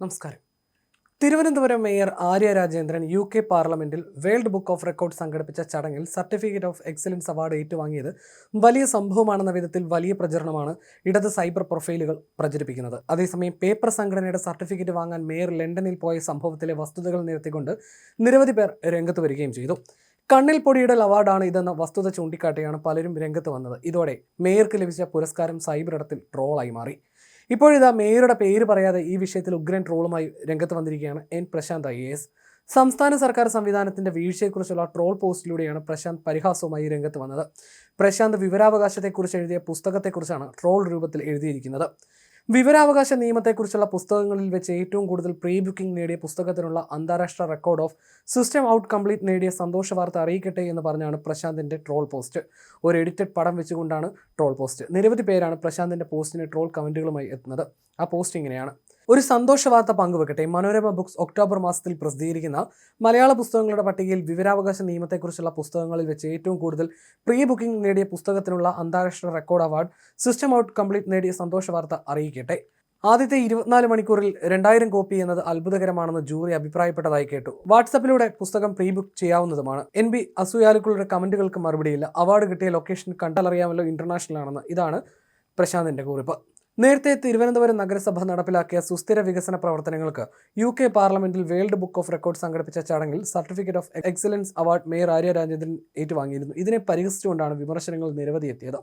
നമസ്കാരം. Thiruvananthapuram mayor Arya Rajendran U K പാർലമെന്റിൽ world book of record സംഘടിപ്പിച്ച ചടങ്ങിൽ സർട്ടിഫിക്കറ്റ് ഓഫ് എക്സലൻസ് അവാർഡ് ഏറ്റുവാങ്ങിയത് വലിയ സംഭവമാണെന്ന വിധത്തിൽ വലിയ പ്രചരണമാണ് ഇടത് സൈബർ പ്രൊഫൈലുകൾ പ്രചരിപ്പിക്കുന്നത്. അതേസമയം പേപ്പർ സംഘടനയുടെ സർട്ടിഫിക്കറ്റ് വാങ്ങാൻ മേയർ ലണ്ടനിൽ പോയ സംഭവത്തിലെ വസ്തുതകൾ നിരത്തിക്കൊണ്ട് നിരവധി പേർ രംഗത്ത് വരികയും ചെയ്തു. കണ്ണിൽ പൊടിയിടൽ അവാർഡാണ് ഇതെന്ന വസ്തുത ചൂണ്ടിക്കാട്ടിയാണ് പലരും രംഗത്ത് വന്നത്. ഇതോടെ മേയർക്ക് ലഭിച്ച പുരസ്കാരം സൈബർ ഇടത്തിൽ ട്രോളായി മാറി. ഇപ്പോഴിതാ മേയറുടെ പേര് പറയാതെ ഈ വിഷയത്തിൽ ഉഗ്രൻ ട്രോളുമായി രംഗത്ത് വന്നിരിക്കുകയാണ് എൻ പ്രശാന്ത് ഐ എസ്. സംസ്ഥാന സർക്കാർ സംവിധാനത്തിന്റെ വീഴ്ചയെക്കുറിച്ചുള്ള ട്രോൾ പോസ്റ്റിലൂടെയാണ് പ്രശാന്ത് പരിഹാസവുമായി രംഗത്ത് വന്നത്. പ്രശാന്ത് വിവരാവകാശത്തെക്കുറിച്ച് എഴുതിയ പുസ്തകത്തെക്കുറിച്ചാണ് ട്രോൾ രൂപത്തിൽ എഴുതിയിരിക്കുന്നത്. വിവരാവകാശ നിയമത്തെക്കുറിച്ചുള്ള പുസ്തകങ്ങളിൽ വെച്ച് ഏറ്റവും കൂടുതൽ പ്രീ ബുക്കിംഗ് നേടിയ പുസ്തകത്തിനുള്ള അന്താരാഷ്ട്ര record of system out complete നേടിയ സന്തോഷ വാർത്ത അറിയിക്കട്ടെ എന്ന് പറഞ്ഞാണ് പ്രശാന്തിന്റെ ട്രോൾ പോസ്റ്റ്. ഒരു എഡിറ്റഡ് പടം വെച്ചുകൊണ്ടാണ് ട്രോൾ പോസ്റ്റ്. നിരവധി പേരാണ് പ്രശാന്തിന്റെ പോസ്റ്റിന് ട്രോൾ കമന്റുകളുമായി എത്തുന്നത്. ആ പോസ്റ്റ് ഇങ്ങനെയാണ്. ഒരു സന്തോഷവാർത്ത പങ്കുവെക്കട്ടെ. മനോരമ ബുക്സ് ഒക്ടോബർ മാസത്തിൽ പ്രസിദ്ധീകരിക്കുന്ന മലയാള പുസ്തകങ്ങളുടെ പട്ടികയിൽ വിവരാവകാശ നിയമത്തെക്കുറിച്ചുള്ള പുസ്തകങ്ങളിൽ വെച്ച് ഏറ്റവും കൂടുതൽ പ്രീ ബുക്കിംഗ് നേടിയ പുസ്തകത്തിനുള്ള അന്താരാഷ്ട്ര record award system out complete നേടിയ സന്തോഷ വാർത്ത അറിയിക്കട്ടെ. ആദ്യത്തെ ഇരുപത്തിനാല് മണിക്കൂറിൽ രണ്ടായിരം കോപ്പി എന്നത് അത്ഭുതകരമാണെന്ന് ജൂറി അഭിപ്രായപ്പെട്ടതായി കേട്ടു. വാട്സപ്പിലൂടെ പുസ്തകം പ്രീ ബുക്ക് ചെയ്യാവുന്നതുമാണ്. എൻ ബി അസൂയാലുക്കളുടെ കമന്റുകൾക്ക് മറുപടിയില്ല. അവാർഡ് കിട്ടിയ ലൊക്കേഷൻ കണ്ടാലറിയാമല്ലോ ഇന്റർനാഷണൽ ആണെന്ന്. ഇതാണ് പ്രശാന്തിന്റെ കുറിപ്പ്. നേരത്തെ തിരുവനന്തപുരം നഗരസഭ നടപ്പിലാക്കിയ സുസ്ഥിര വികസന പ്രവർത്തനങ്ങൾക്ക് യു കെ പാർലമെന്റിൽ വേൾഡ് ബുക്ക് ഓഫ് റെക്കോർഡ് സംഘടിപ്പിച്ച ചടങ്ങിൽ certificate of excellence award mayor Arya Rajendran ഏറ്റുവാങ്ങിയിരുന്നു. ഇതിനെ പരിഹസിച്ചുകൊണ്ടാണ് വിമർശനങ്ങൾ നിരവധി എത്തിയത്.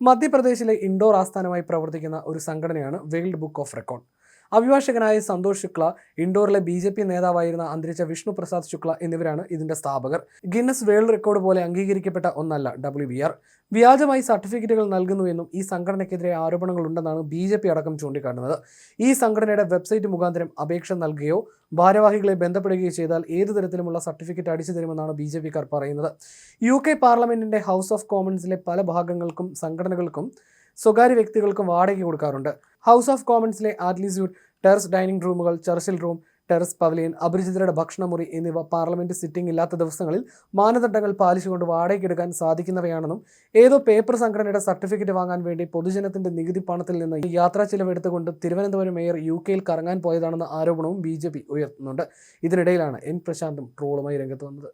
മധ്യപ്രദേശിലെ ഇൻഡോർ ആസ്ഥാനമായി പ്രവർത്തിക്കുന്ന ഒരു സംഘടനയാണ് വേൾഡ് ബുക്ക് ഓഫ് റെക്കോർഡ്. അഭിഭാഷകനായ സന്തോഷ് ശുക്ല ഇൻഡോറിലെ ബി ജെ പി നേതാവായിരുന്ന അന്തരിച്ച വിഷ്ണു പ്രസാദ് ശുക്ല എന്നിവരാണ് ഇതിന്റെ സ്ഥാപകർ. ഗിന്നസ് വേൾഡ് റെക്കോർഡ് പോലെ അംഗീകരിക്കപ്പെട്ട ഒന്നല്ല ഡബ്ല്യു ബി ആർ. വ്യാജമായി സർട്ടിഫിക്കറ്റുകൾ നൽകുന്നുവെന്നും ഈ സംഘടനയ്ക്കെതിരെ ആരോപണങ്ങളുണ്ടെന്നാണ് ബി ജെ പി അടക്കം ചൂണ്ടിക്കാട്ടുന്നത്. ഈ സംഘടനയുടെ വെബ്സൈറ്റ് മുഖാന്തരം അപേക്ഷ നൽകുകയോ ഭാരവാഹികളെ ബന്ധപ്പെടുകയോ ചെയ്താൽ ഏതു തരത്തിലുമുള്ള സർട്ടിഫിക്കറ്റ് അടിച്ചു തരുമെന്നാണ് ബി ജെ പിക്കാർ പറയുന്നത്. യു കെ പാർലമെന്റിന്റെ ഹൗസ് ഓഫ് കോമൺസിലെ പല ഭാഗങ്ങൾക്കും സംഘടനകൾക്കും സ്വകാര്യ വ്യക്തികൾക്കും വാടകയ്ക്ക് കൊടുക്കാറുണ്ട്. ഹൗസ് ഓഫ് കോമൺസിലെ ആറ്റ്ലിസ്യൂട്ട് ടെറസ് ഡൈനിങ് റൂമുകൾ ചർച്ചിൽ റൂം ടെറസ് പവലിയൻ അപരിചിതരുടെ ഭക്ഷണമുറി എന്നിവ പാർലമെന്റ് സിറ്റിംഗ് ഇല്ലാത്ത ദിവസങ്ങളിൽ മാനദണ്ഡങ്ങൾ പാലിച്ചുകൊണ്ട് വാടകയ്ക്കെടുക്കാൻ സാധിക്കുന്നവയാണെന്നും ഏതോ പേപ്പർ സംഘടനയുടെ സർട്ടിഫിക്കറ്റ് വാങ്ങാൻ വേണ്ടി പൊതുജനത്തിന്റെ നികുതി പണത്തിൽ നിന്ന് യാത്രാ ചിലവെടുത്തുകൊണ്ട് തിരുവനന്തപുരം മേയർ യു കെയിൽ കറങ്ങാൻ പോയതാണെന്ന ആരോപണവും ബി ഉയർത്തുന്നുണ്ട്. ഇതിനിടയിലാണ് എൻ പ്രശാന്തും ട്രോളുമായി രംഗത്ത് വന്നത്.